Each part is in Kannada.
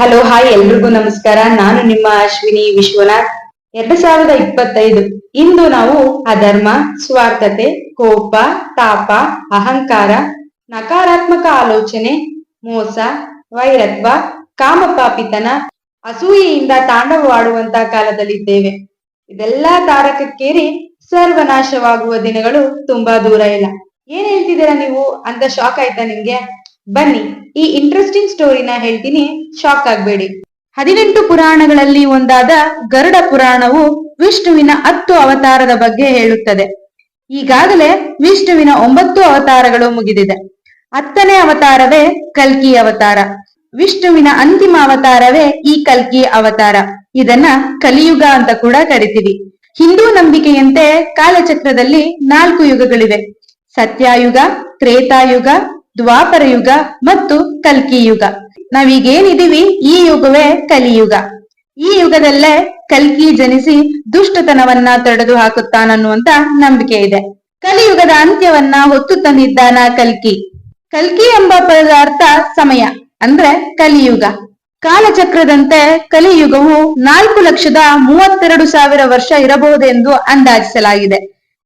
ಹಲೋ ಹಾಯ್ ಎಲ್ರಿಗೂ ನಮಸ್ಕಾರ. ನಾನು ನಿಮ್ಮ ಅಶ್ವಿನಿ ವಿಶ್ವನಾಥ್. ಎರಡ್ ಸಾವಿರದ ಇಪ್ಪತ್ತೈದು. ಇಂದು ನಾವು ಅಧರ್ಮ, ಸ್ವಾರ್ಥತೆ, ಕೋಪ, ತಾಪ, ಅಹಂಕಾರ, ನಕಾರಾತ್ಮಕ ಆಲೋಚನೆ, ಮೋಸ, ವೈರತ್ವ, ಕಾಮಪಾಪಿತನ, ಅಸೂಯೆಯಿಂದ ತಾಂಡವವಾಡುವಂತ ಕಾಲದಲ್ಲಿದ್ದೇವೆ. ಇದೆಲ್ಲಾ ತಾರಕಕ್ಕೇರಿ ಸರ್ವನಾಶವಾಗುವ ದಿನಗಳು ತುಂಬಾ ದೂರ ಇಲ್ಲ. ಏನ್ ಹೇಳ್ತಿದ್ದೀರಾ ನೀವು? ಅಂತ ಶಾಕ್ ಆಯ್ತಾ ನಿಮ್ಗೆ? ಬನ್ನಿ, ಈ ಇಂಟ್ರೆಸ್ಟಿಂಗ್ ಸ್ಟೋರಿನ ಹೇಳ್ತೀನಿ. ಶಾಕ್ ಆಗ್ಬೇಡಿ. ಹದಿನೆಂಟು ಪುರಾಣಗಳಲ್ಲಿ ಒಂದಾದ ಗರುಡ ಪುರಾಣವು ವಿಷ್ಣುವಿನ ಹತ್ತು ಅವತಾರದ ಬಗ್ಗೆ ಹೇಳುತ್ತದೆ. ಈಗಾಗಲೇ ವಿಷ್ಣುವಿನ ಒಂಬತ್ತು ಅವತಾರಗಳು ಮುಗಿದಿದೆ. ಹತ್ತನೇ ಅವತಾರವೇ ಕಲ್ಕಿ ಅವತಾರ. ವಿಷ್ಣುವಿನ ಅಂತಿಮ ಅವತಾರವೇ ಈ ಕಲ್ಕಿ ಅವತಾರ. ಇದನ್ನ ಕಲಿಯುಗ ಅಂತ ಕೂಡ ಕರಿತೀವಿ. ಹಿಂದೂ ನಂಬಿಕೆಯಂತೆ ಕಾಲಚಕ್ರದಲ್ಲಿ ನಾಲ್ಕು ಯುಗಗಳಿವೆ. ಸತ್ಯಾಯುಗ, ತ್ರೇತಾಯುಗ ದ್ವಾಪರ ಯುಗ ಮತ್ತು ಕಲ್ಕಿ ಯುಗ. ನಾವೀಗೇನಿದೀವಿ? ಈ ಯುಗವೇ ಕಲಿಯುಗ ಈ ಯುಗದಲ್ಲೇ ಕಲ್ಕಿ ಜನಿಸಿ ದುಷ್ಟತನವನ್ನ ತೊಡೆದು ಹಾಕುತ್ತಾನನ್ನುವಂತ ನಂಬಿಕೆ ಇದೆ. ಕಲಿಯುಗದ ಅಂತ್ಯವನ್ನ ಹೊತ್ತು ತಂದಿದ್ದಾನ ಕಲ್ಕಿ. ಕಲ್ಕಿ ಎಂಬ ಪದದ ಅರ್ಥ ಸಮಯ, ಅಂದ್ರೆ ಕಲಿಯುಗ ಕಾಲಚಕ್ರದಂತೆ ಕಲಿಯುಗವು ನಾಲ್ಕು ಲಕ್ಷದ ಮೂವತ್ತೆರಡು ಸಾವಿರ ವರ್ಷ ಇರಬಹುದೆಂದು ಅಂದಾಜಿಸಲಾಗಿದೆ.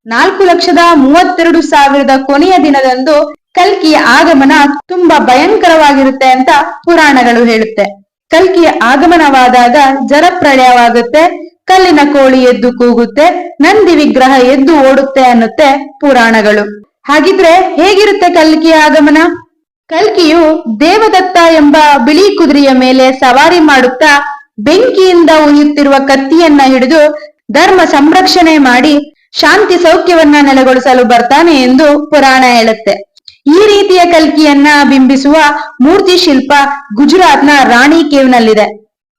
ನಾಲ್ಕು ಲಕ್ಷದ ಮೂವತ್ತೆರಡು ಸಾವಿರದ ಕೊನೆಯ ದಿನದಂದು ಕಲ್ಕಿಯ ಆಗಮನ ತುಂಬಾ ಭಯಂಕರವಾಗಿರುತ್ತೆ ಅಂತ ಪುರಾಣಗಳು ಹೇಳುತ್ತೆ. ಕಲ್ಕಿಯ ಆಗಮನವಾದಾಗ ಜರಪ್ರಳಯವಾಗುತ್ತೆ ಕಲ್ಲಿನ ಕೋಳಿ ಎದ್ದು ಕೂಗುತ್ತೆ, ನಂದಿ ವಿಗ್ರಹ ಎದ್ದು ಓಡುತ್ತೆ ಅನ್ನುತ್ತೆ ಪುರಾಣಗಳು. ಹಾಗಿದ್ರೆ ಹೇಗಿರುತ್ತೆ ಕಲ್ಕಿಯ ಆಗಮನ? ಕಲ್ಕಿಯು ದೇವದತ್ತ ಎಂಬ ಬಿಳಿ ಕುದುರೆಯ ಮೇಲೆ ಸವಾರಿ ಮಾಡುತ್ತಾ ಬೆಂಕಿಯಿಂದ ಉರಿಯುತ್ತಿರುವ ಕತ್ತಿಯನ್ನ ಹಿಡಿದು ಧರ್ಮ ಸಂರಕ್ಷಣೆ ಮಾಡಿ ಶಾಂತಿ ಸೌಖ್ಯವನ್ನ ನೆಲೆಗೊಳಿಸಲು ಬರ್ತಾನೆ ಎಂದು ಪುರಾಣ ಹೇಳುತ್ತೆ. ಈ ರೀತಿಯ ಕಲ್ಕಿಯನ್ನ ಬಿಂಬಿಸುವ ಮೂರ್ತಿ ಶಿಲ್ಪ ಗುಜರಾತ್ನ ರಾಣಿ ಕೇವ್ನಲ್ಲಿದೆ.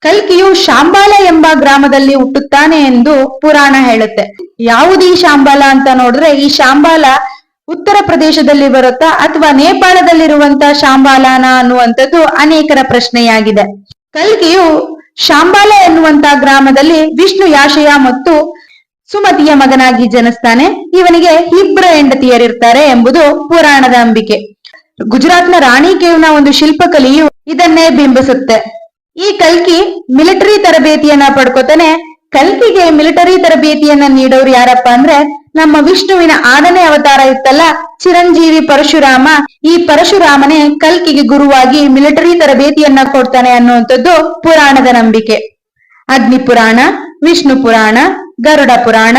ಕಲ್ಕಿಯು ಶಾಂಬಾಲ ಎಂಬ ಗ್ರಾಮದಲ್ಲಿ ಹುಟ್ಟುತ್ತಾನೆ ಎಂದು ಪುರಾಣ ಹೇಳುತ್ತೆ. ಯಾವುದೀ ಶಾಂಬಾಲ ಅಂತ ನೋಡಿದ್ರೆ ಈ ಶಾಂಬಾಲ ಉತ್ತರ ಪ್ರದೇಶದಲ್ಲಿ ಬರುತ್ತಾ ಅಥವಾ ನೇಪಾಳದಲ್ಲಿರುವಂತ ಶಾಂಬಾಲಾನ ಅನ್ನುವಂಥದ್ದು ಅನೇಕರ ಪ್ರಶ್ನೆಯಾಗಿದೆ. ಕಲ್ಕಿಯು ಶಾಂಬಾಲ ಎನ್ನುವಂತ ಗ್ರಾಮದಲ್ಲಿ ವಿಷ್ಣು ಯಾಶಯ ಮತ್ತು ಸುಮತಿಯ ಮಗನಾಗಿ ಜನಿಸ್ತಾನೆ. ಇವನಿಗೆ ಇಬ್ಬರು ಹೆಂಡತಿಯರಿರ್ತಾರೆ ಎಂಬುದು ಪುರಾಣದ ನಂಬಿಕೆ ಗುಜರಾತ್ನ ರಾಣಿ ಕೇವ್ನ ಒಂದು ಶಿಲ್ಪಕಲೆಯು ಇದನ್ನೇ ಬಿಂಬಿಸುತ್ತೆ. ಈ ಕಲ್ಕಿ ಮಿಲಿಟರಿ ತರಬೇತಿಯನ್ನ ಪಡ್ಕೋತಾನೆ. ಕಲ್ಕಿಗೆ ಮಿಲಿಟರಿ ತರಬೇತಿಯನ್ನ ನೀಡೋರು ಯಾರಪ್ಪ ಅಂದ್ರೆ ನಮ್ಮ ವಿಷ್ಣುವಿನ ಆರನೇ ಅವತಾರ ಇತ್ತಲ್ಲ, ಚಿರಂಜೀವಿ ಪರಶುರಾಮ. ಈ ಪರಶುರಾಮನೇ ಕಲ್ಕಿಗೆ ಗುರುವಾಗಿ ಮಿಲಿಟರಿ ತರಬೇತಿಯನ್ನ ಕೊಡ್ತಾನೆ ಅನ್ನುವಂಥದ್ದು ಪುರಾಣದ ನಂಬಿಕೆ. ಅಗ್ನಿ ಪುರಾಣ ವಿಷ್ಣು ಪುರಾಣ ಗರುಡ ಪುರಾಣ,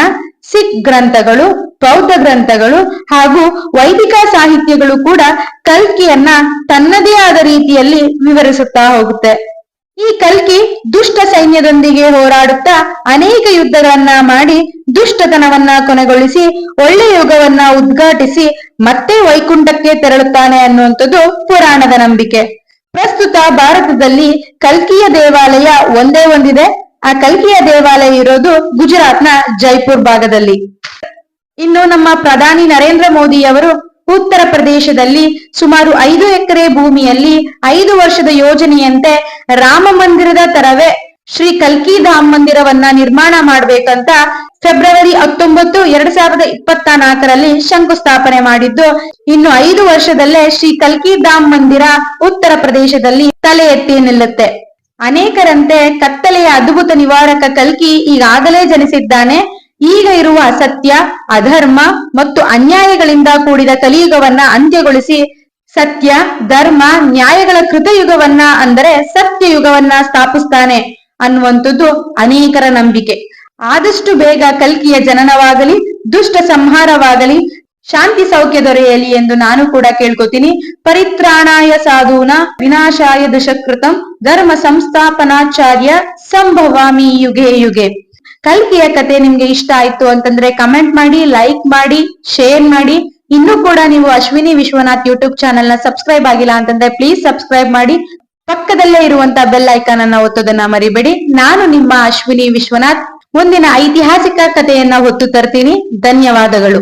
ಸಿಖ್ ಗ್ರಂಥಗಳು, ಬೌದ್ಧ ಗ್ರಂಥಗಳು ಹಾಗೂ ವೈದಿಕ ಸಾಹಿತ್ಯಗಳು ಕೂಡ ಕಲ್ಕಿಯನ್ನ ತನ್ನದೇ ಆದ ರೀತಿಯಲ್ಲಿ ವಿವರಿಸುತ್ತಾ ಹೋಗುತ್ತೆ. ಈ ಕಲ್ಕಿ ದುಷ್ಟ ಸೈನ್ಯದೊಂದಿಗೆ ಹೋರಾಡುತ್ತಾ ಅನೇಕ ಯುದ್ಧಗಳನ್ನ ಮಾಡಿ ದುಷ್ಟತನವನ್ನ ಕೊನೆಗೊಳಿಸಿ ಒಳ್ಳೆ ಯುಗವನ್ನ ಉದ್ಘಾಟಿಸಿ ಮತ್ತೆ ವೈಕುಂಠಕ್ಕೆ ತೆರಳುತ್ತಾನೆ ಅನ್ನುವಂಥದ್ದು ಪುರಾಣದ ನಂಬಿಕೆ. ಪ್ರಸ್ತುತ ಭಾರತದಲ್ಲಿ ಕಲ್ಕಿಯ ದೇವಾಲಯ ಒಂದೇ ಒಂದಿದೆ. ಆ ಕಲ್ಕಿಯ ದೇವಾಲಯ ಇರೋದು ಗುಜರಾತ್ನ ಜೈಪುರ್ ಭಾಗದಲ್ಲಿ. ಇನ್ನು ನಮ್ಮ ಪ್ರಧಾನಿ ನರೇಂದ್ರ ಮೋದಿ ಅವರು ಉತ್ತರ ಪ್ರದೇಶದಲ್ಲಿ ಸುಮಾರು ಐದು ಎಕರೆ ಭೂಮಿಯಲ್ಲಿ ಐದು ವರ್ಷದ ಯೋಜನೆಯಂತೆ ರಾಮ ಮಂದಿರದ ತರವೇ ಶ್ರೀ ಕಲ್ಕಿ ಧಾಮ್ ಮಂದಿರವನ್ನ ನಿರ್ಮಾಣ ಮಾಡ್ಬೇಕಂತ ಫೆಬ್ರವರಿ ಹತ್ತೊಂಬತ್ತು, ಎರಡ್ ಸಾವಿರದ ಇಪ್ಪತ್ತ ನಾಲ್ಕರಲ್ಲಿ ಶಂಕುಸ್ಥಾಪನೆ ಮಾಡಿದ್ದು, ಇನ್ನು ಐದು ವರ್ಷದಲ್ಲೇ ಶ್ರೀ ಕಲ್ಕಿ ಧಾಮ್ ಮಂದಿರ ಉತ್ತರ ಪ್ರದೇಶದಲ್ಲಿ ತಲೆ ಎತ್ತಿ ನಿಲ್ಲುತ್ತೆ. ಅನೇಕರಂತೆ ಕತ್ತಲೆಯ ಅದ್ಭುತ ನಿವಾರಕ ಕಲ್ಕಿ ಈಗಾಗಲೇ ಜನಿಸಿದ್ದಾನೆ. ಈಗ ಇರುವ ಅಸತ್ಯ ಅಧರ್ಮ ಮತ್ತು ಅನ್ಯಾಯಗಳಿಂದ ಕೂಡಿದ ಕಲಿಯುಗವನ್ನ ಅಂತ್ಯಗೊಳಿಸಿ ಸತ್ಯ, ಧರ್ಮ, ನ್ಯಾಯಗಳ ಕೃತಯುಗವನ್ನ ಅಂದರೆ ಸತ್ಯ ಯುಗವನ್ನ ಸ್ಥಾಪಿಸ್ತಾನೆ ಅನ್ನುವಂಥದ್ದು ಅನೇಕರ ನಂಬಿಕೆ. ಆದಷ್ಟು ಬೇಗ ಕಲ್ಕಿಯ ಜನನವಾಗಲಿ, ದುಷ್ಟ ಸಂಹಾರವಾಗಲಿ ಶಾಂತಿ ಸೌಖ್ಯ ದೊರೆಯಲಿ ಎಂದು ನಾನು ಕೂಡ ಕೇಳ್ಕೊತೀನಿ. ಪರಿತ್ರಾಣಾಯ ಸಾಧೂನ ವಿನಾಶಾಯ ದುಷಕೃತಂ ಧರ್ಮ ಸಂಸ್ಥಾಪನಾಚಾರ್ಯ ಸಂಭವಾಮಿ ಯುಗೆ ಯುಗೆ. ಕಲ್ಕಿಯ ಕತೆ ನಿಮ್ಗೆ ಇಷ್ಟ ಆಯ್ತು ಅಂತಂದ್ರೆ ಕಮೆಂಟ್ ಮಾಡಿ ಲೈಕ್ ಮಾಡಿ ಶೇರ್ ಮಾಡಿ. ಇನ್ನೂ ಕೂಡ ನೀವು ಅಶ್ವಿನಿ ವಿಶ್ವನಾಥ್ ಯೂಟ್ಯೂಬ್ ಚಾನೆಲ್ನ ಸಬ್ಸ್ಕ್ರೈಬ್ ಆಗಿಲ್ಲ ಅಂತಂದ್ರೆ ಪ್ಲೀಸ್ ಸಬ್ಸ್ಕ್ರೈಬ್ ಮಾಡಿ. ಪಕ್ಕದಲ್ಲೇ ಇರುವಂತ ಬೆಲ್ ಐಕಾನ್ ಅನ್ನ ಒತ್ತೋದನ್ನ ಮರಿಬೇಡಿ. ನಾನು ನಿಮ್ಮ ಅಶ್ವಿನಿ ವಿಶ್ವನಾಥ್. ಮುಂದಿನ ಐತಿಹಾಸಿಕ ಕಥೆಯನ್ನ ಹೊತ್ತು ತರ್ತೀನಿ. ಧನ್ಯವಾದಗಳು.